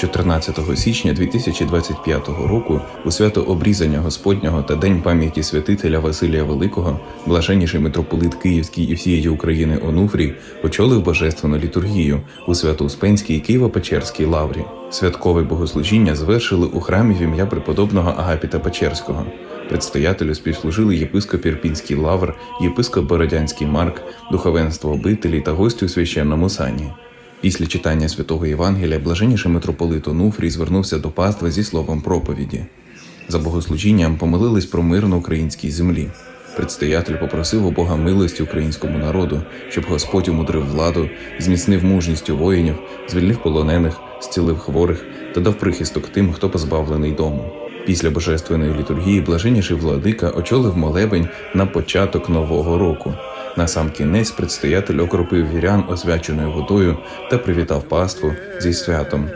14 січня 2025 року у свято обрізання Господнього та День пам'яті святителя Василія Великого, блаженніший митрополит Київський і всієї України Онуфрій очолив божественну літургію у Свято-Успенській Києво-Печерській лаврі. Святкове богослужіння звершили у храмі в ім'я преподобного Агапіта Печерського. Предстоятелю співслужили єпископ Ірпінський лавр, єпископ Бородянський Марк, духовенство обителі та гості у священному сані. Після читання святого Євангелія блаженніший митрополит Онуфрій звернувся до пастви зі словом проповіді. За богослужінням помолились про мир на українській землі. Предстоятель попросив у Бога милості українському народу, щоб Господь умудрив владу, зміцнив мужність у воїнів, звільнив полонених, зцілив хворих та дав прихисток тим, хто позбавлений дому. Після божественної літургії блаженніший владика очолив молебень на початок нового року. На сам кінець предстоятель окропив вірян освяченою водою та привітав паству зі святом.